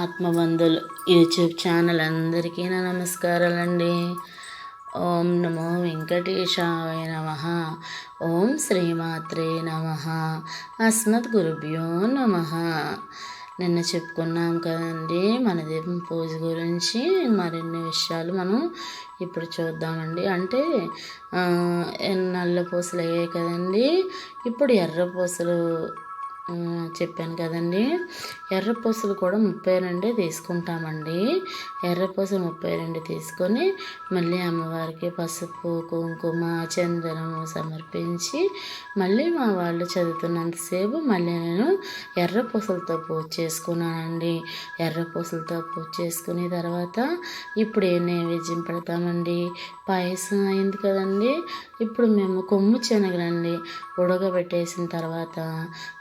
ఆత్మబంధులు YouTube channel అందరికీ నా నమస్కారాలండి. ఓం నమో వెంకటేశాయ నమ. ఓం శ్రీమాత్రే నమ. అస్మద్ గురుభ్యో నమ. నిన్న చెప్పుకున్నాం కదండి మన దీపం పూజ గురించి మరిన్ని విషయాలు మనం ఇప్పుడు చూద్దామండి. అంటే నల్ల పూసలు అయ్యాయి కదండి ఇప్పుడు ఎర్ర పూసలు చెప్పాను కదండి. ఎర్ర పూసలు కూడా ముప్పై రెండు తీసుకుంటామండి. ఎర్ర పూసలు ముప్పై రెండు తీసుకొని మళ్ళీ అమ్మవారికి పసుపు కుంకుమ చందనము సమర్పించి మళ్ళీ మా వాళ్ళు చదువుతున్నంతసేపు మళ్ళీ నేను ఎర్ర పూసలతో పూజ చేసుకున్నానండి. ఎర్ర పూసలతో పూజ చేసుకుని తర్వాత ఇప్పుడు ఏ నైవేద్యం పెడతామండి? పాయసం అయింది కదండి. ఇప్పుడు మేము కొమ్ము శనగలండి. ఉడకబెట్టేసిన తర్వాత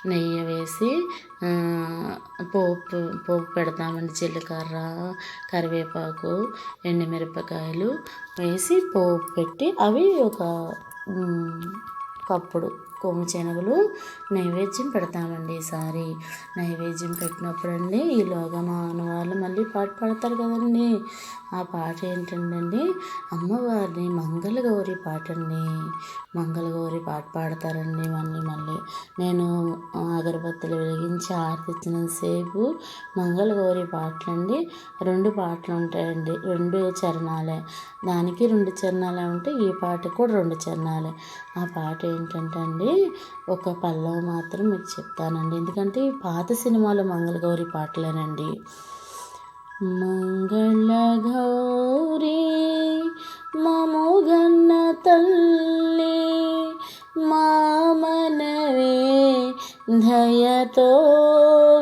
నెయ్యి వేసి పోపు పోపు పెడతామండి జీలకర్ర కరివేపాకు ఎండుమిరపకాయలు వేసి పోపు పెట్టి అవి ఒక కప్పుడు కొమ్ము శనగలు నైవేద్యం పెడతామండి ఈసారి నైవేద్యం పెట్టినప్పుడు అండి ఈలోగా మా ఆనవాళ్ళు మళ్ళీ పాట పాడతారు కదండి. ఆ పాట ఏంటండి అమ్మవారిని మంగళగౌరి పాట అండి మంగళగౌరి పాట పాడతారండి మళ్ళీ మళ్ళీ. నేను అగరబత్తులు వెలిగించి ఆర్తిచ్చినంతసేపు మంగళగౌరి పాటలండి. రెండు పాటలు ఉంటాయండి రెండు చరణాలే. దానికి రెండు చరణాలే ఉంటే ఈ పాటకు కూడా రెండు చరణాలే. ఆ పాట ఏంటంటే అండి ఒక పల్లవ మాత్రం మీకు చెప్తానండి. ఎందుకంటే ఈ పాత సినిమాలో మంగళగౌరి పాటలేనండి. మంగళగౌరీ మముగన్న తల్లి మామనవే దయతో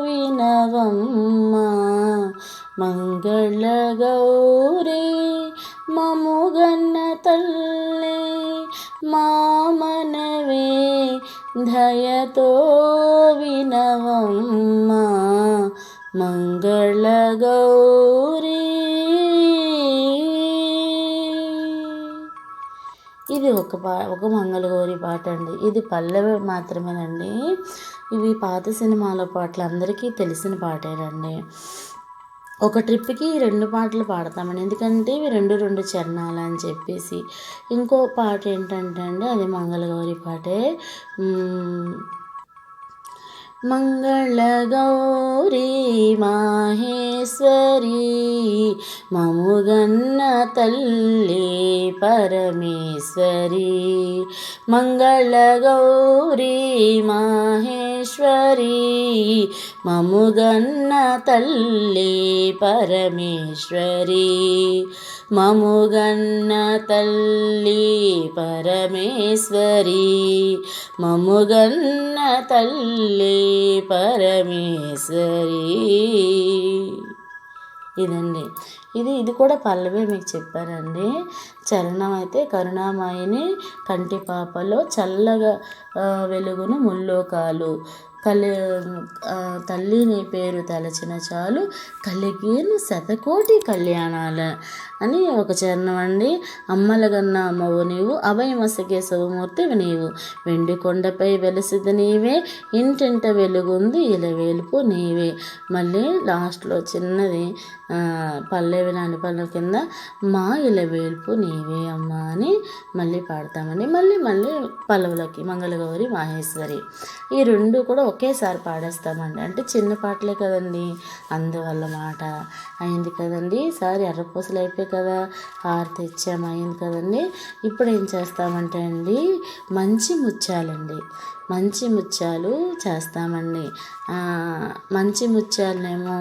వినవమ్మ. మంగళగౌరీ మముగన్న తల్లి మామనవే దయతో వినవమ్మ మంగళగౌరీ ఇది ఒక పా ఒక మంగళగౌరి పాట అండి. ఇది పల్లవి మాత్రమేనండి. ఇవి పాత సినిమాల పాటలు అందరికీ తెలిసిన పాటేనండి. ఒక ట్రిప్కి రెండు పాటలు పాడతామండి. ఎందుకంటే ఇవి రెండు రెండు చరణాలు అని చెప్పేసి. ఇంకో పాట ఏంటంటే అండి అది మంగళగౌరి పాటే. మంగళగౌరి మంగళగౌరీ మాహేశ్వరి మముగన్న తల్లి పరమేశ్వరి మంగళగౌరీ మాహేశ్వరి మముగన్న తల్లి పరమేశ్వరి. మముగన్న తల్లి పరమేశ్వరి మముగన్న తల్లి పరమేశ్వరి. ఇదండి ఇది ఇది కూడా పల్లవే మీకు చెప్పారండి. చరణం అయితే కరుణామాయిని కంటి పాపలో చల్లగా వెలుగును ముల్లోకాలు. కలి తల్లిని తల్లి నీ పేరు తలచిన చాలు కలిగేను శతకోటి కళ్యాణాల అని ఒక చరణం అండి. అమ్మలగన్న అమ్మవు నీవు అభయమసకే శివమూర్తివి నీవు. వెండి కొండపై వెలసిది నీవే ఇంటింట వెలుగుంది ఇలవేలుపు నీవే. మళ్ళీ లాస్ట్లో చిన్నది పల్లెవి నాని పల్లె కింద మా ఇలవేల్పు నీవే అమ్మ అని మళ్ళీ పాడతామండి. మళ్ళీ మళ్ళీ పల్లవులకి మంగళగౌరి మాహేశ్వరి ఈ రెండు కూడా ఒకేసారి పాడేస్తామండి. అంటే చిన్న పాటలే కదండి. అందువల్ల మాట అయింది కదండి. ఈసారి ఎర్రపూసలు అయిపోయి కదా హారతి తెచ్చాము అయింది కదండి. ఇప్పుడు ఏం చేస్తామంటే అండి మంచి ముత్యాలండి. మంచి ముత్యాలు చేస్తామండి. మంచి ముత్యాలనేమో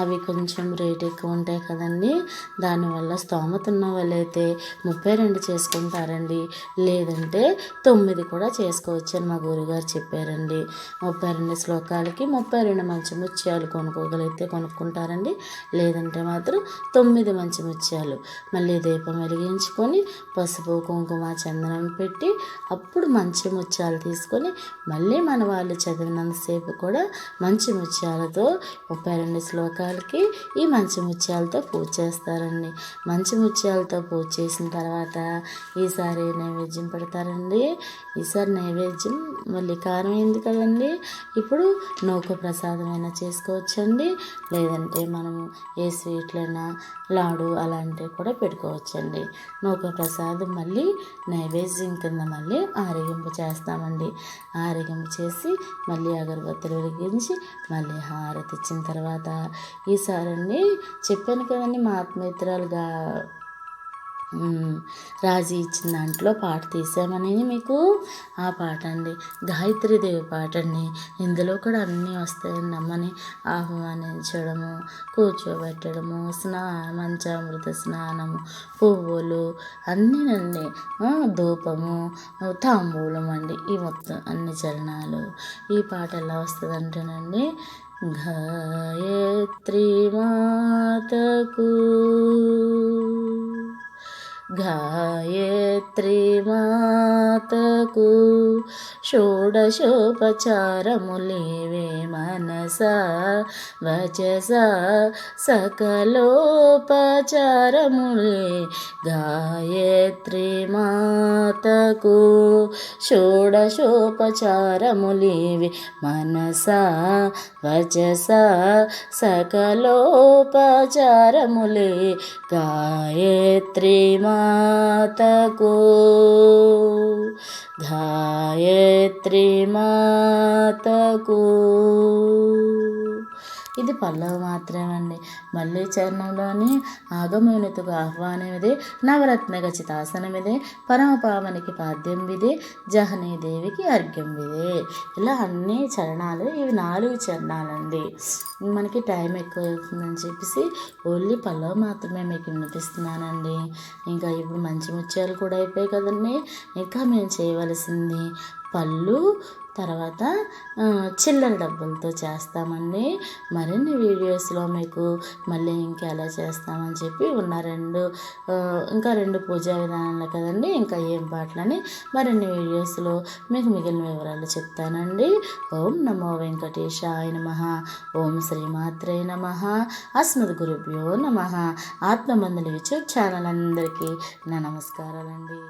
అవి కొంచెం రేట్ ఎక్కువ ఉంటాయి కదండి. దానివల్ల స్తోమత ఉన్న వాళ్ళైతే ముప్పై రెండు చేసుకుంటారండి. లేదంటే తొమ్మిది కూడా చేసుకోవచ్చు అని మా గురుగారు చెప్పారండి. ముప్పై రెండు శ్లోకాలకి ముప్పై రెండు మంచి ముత్యాలు కొనుక్కోగలిగితే కొనుక్కుంటారండి. లేదంటే మాత్రం తొమ్మిది మంచి ముత్యాలు. మళ్ళీ దీపం వెలిగించుకొని పసుపు కుంకుమ చందనం పెట్టి అప్పుడు మంచి ముత్యాలు తీసుకొని మళ్ళీ మన వాళ్ళు చదివినంతసేపు కూడా మంచి ముత్యాలతో ముప్పై రెండు శ్లోకాలకి ఈ మంచి ముత్యాలతో పూజ చేస్తారండి. మంచి ముత్యాలతో పూజ చేసిన తర్వాత ఈసారి నైవేద్యం పెడతారండి. ఈసారి నైవేద్యం మళ్ళీ కారం అయింది కదండి. ఇప్పుడు నౌక ప్రసాదమైనా చేసుకోవచ్చండి. లేదంటే మనము ఏ స్వీట్లైనా లాడు అలాంటివి కూడా పెట్టుకోవచ్చండి. నౌక ప్రసాదం మళ్ళీ నైవేద్యం కింద మళ్ళీ ఆరగింపు చేస్తామండి. ఆరగింపు చేసి మళ్ళీ అగరబత్తులు వెలిగించి మళ్ళీ హారతి ఇచ్చిన తర్వాత ఈసారి అండి చెప్పాను కదండి మా ఆత్మీయతరాలుగా రాజీ ఇచ్చిన దాంట్లో పాట తీసామని మీకు ఆ పాట అండి. గాయత్రీదేవి పాట అండి. ఇందులో కూడా అన్నీ వస్తాయండి అమ్మని ఆహ్వానించడము కూర్చోబెట్టడము స్నానం మంచామృత స్నానము పువ్వులు అన్నీనండి ధూపము తాంబూలం అండి. ఈ మొత్తం అన్ని చరణాలు. ఈ పాట ఎలా వస్తుంది అంటేనండి గాయత్రి మాతకు గాయత్రి మాతకు షోడశోపచారములేవే మనస? వచస? సకలోపచారములే గాయత్రి మాతకు షోడశోపచారములేవి మనస? వచస? సకలోపచారములే గాయత్రి మా मातको గాయత్రి మాతకు. ఇది పల్లవ మాత్రమే అండి. మళ్ళీ చరణంలోని ఆగమూనతకు ఆహ్వానమిదే నవరత్న గచితాసనమిదే పరమపావనికి పాద్యం విదే జహనీ దేవికి అర్ఘ్యం విదే ఇలా అన్ని చరణాలు ఇవి నాలుగు చరణాలండి. మనకి టైం ఎక్కువ అవుతుందని చెప్పేసి ఓన్లీ పల్లవ మాత్రమే మీకు వినిపిస్తున్నానండి. ఇంకా ఇప్పుడు మంచి ముత్యాలు కూడా అయిపోయాయి కదండి. ఇంకా మేము చేయవలసింది పళ్ళు తర్వాత చిల్లర డబ్బులతో చేస్తామండి. మరిన్ని వీడియోస్లో మీకు మళ్ళీ ఇంకా ఎలా చేస్తామని చెప్పి ఉన్న రెండు ఇంకా రెండు పూజా విధానాలు కదండి ఇంకా ఏం పాటలని మరిన్ని వీడియోస్లో మీకు మిగిలిన వివరాలు చెప్తానండి. ఓం నమో వెంకటేశాయ నమ ఓం శ్రీమాత్రే నమ అస్మద్ గురుభ్యో నమ. ఆత్మమందుల యూట్యూబ్ ఛానల్ అందరికీ నా నమస్కారాలండి.